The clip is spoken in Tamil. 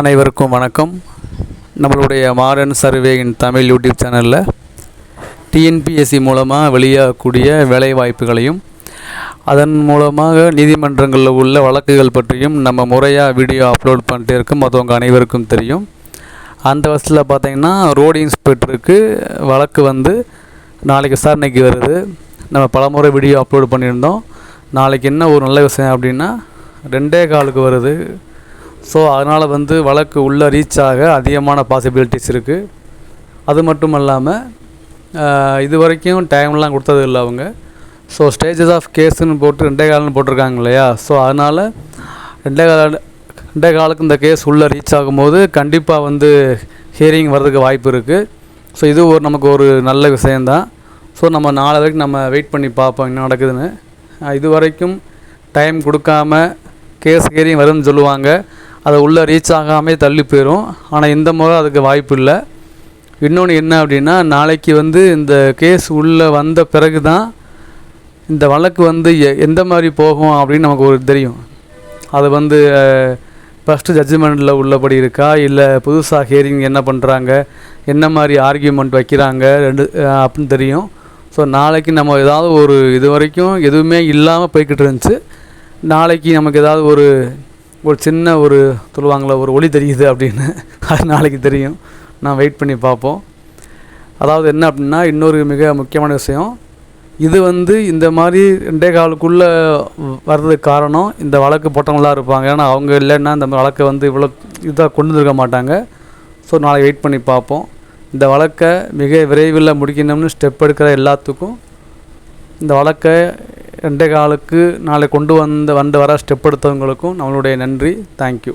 அனைவருக்கும் வணக்கம். நம்மளுடைய மாடர்ன் சர்வேயின் தமிழ் யூடியூப் சேனலில் டிஎன்பிஎஸ்சி மூலமாக வெளியாகக்கூடிய வேலைவாய்ப்புகளையும் அதன் மூலமாக நீதிமன்றங்களில் உள்ள வழக்குகள் பற்றியும் நம்ம முறையாக வீடியோ அப்லோட் பண்ணிட்டே இருக்கோம். மற்றவங்க அனைவருக்கும் தெரியும். அந்த வருஷத்தில் பார்த்தீங்கன்னா ரோடு இன்ஸ்பெக்டருக்கு வழக்கு வந்து நாளைக்கு விசாரணைக்கு வருது. நம்ம பலமுறை வீடியோ அப்லோட் பண்ணியிருந்தோம். நாளைக்கு என்ன ஒரு நல்ல விஷயம் அப்படின்னா ரெண்டே காலுக்கு வருது. ஸோ அதனால் வந்து வழக்கு உள்ளே ரீச் ஆக அதிகமான பாசிபிலிட்டிஸ் இருக்குது அது மட்டும் இல்லாமல் இது வரைக்கும் டைம்லாம் கொடுத்தது இல்லை அவங்க. ஸோ ஸ்டேஜஸ் ஆஃப் கேஸுன்னு போட்டு ரெண்டே காலம்னு போட்டிருக்காங்க இல்லையா? ஸோ அதனால் ரெண்டே கால ரெண்டே காலுக்கு இந்த கேஸ் உள்ளே ரீச் ஆகும்போது கண்டிப்பாக வந்து ஹியரிங் வர்றதுக்கு வாய்ப்பு இருக்குது ஸோ இது ஒரு நமக்கு ஒரு நல்ல விஷயந்தான் ஸோ நம்ம நாலு வரைக்கும் நம்ம வெயிட் பண்ணி பார்ப்போம் என்ன நடக்குதுன்னு. இது வரைக்கும் டைம் கொடுக்காம கேஸ் ஹியரிங் வரும்னு சொல்லுவாங்க. அது உள்ளே ரீச் ஆகாமே தள்ளி போயிடும் ஆனால் இந்த முறை அதுக்கு வாய்ப்பு இல்லை. இன்னொன்று என்ன அப்படின்னா நாளைக்கு வந்து இந்த கேஸ் உள்ளே வந்த பிறகு தான் இந்த வழக்கு வந்து எ எந்த மாதிரி போகும் அப்படின்னு நமக்கு ஒரு தெரியும். அது வந்து ஃபஸ்ட்டு ஜட்ஜ்மெண்ட்டில் உள்ளபடி இருக்கா? இல்லை புதுசாக ஹியரிங் என்ன பண்ணுறாங்க என்ன மாதிரி ஆர்கியூமெண்ட் வைக்கிறாங்க? ரெண்டு அப்படின்னு தெரியும். ஸோ நாளைக்கு நம்ம ஏதாவது ஒரு இது வரைக்கும் எதுவுமே இல்லாமல் போய்கிட்டு இருந்துச்சு. நாளைக்கு நமக்கு ஏதாவது ஒரு ஒரு சின்ன ஒரு சொல்லுவாங்களே ஒரு ஒளி தெரியுது அப்படின்னு. அது நாளைக்கு தெரியும். நான் வெயிட் பண்ணி பார்ப்போம். அதாவது என்ன அப்படின்னா இன்னொரு மிக முக்கியமான விஷயம். இது வந்து இந்த மாதிரி ரெண்டே காலுக்குள்ளே வர்றதுக்கு காரணம் இந்த வழக்கு போட்டவங்களாக இருப்பாங்க. ஏன்னா அவங்க இல்லைன்னா இந்த வழக்கை வந்து இவ்வளோ இதாக கொண்டு வந்துருக்க மாட்டாங்க. ஸோ நாளைக்கு வெயிட் பண்ணி பார்ப்போம். இந்த வழக்கை மிக விரைவில் முடிக்கணும்னு ஸ்டெப் எடுக்கிற எல்லாத்துக்கும் இந்த வழக்கை ரெண்டே காலுக்கு நாளை கொண்டு வந்த வந்து வர ஸ்டெப் எடுத்தவங்களுக்கும் நம்மளுடைய நன்றி. தேங்க்யூ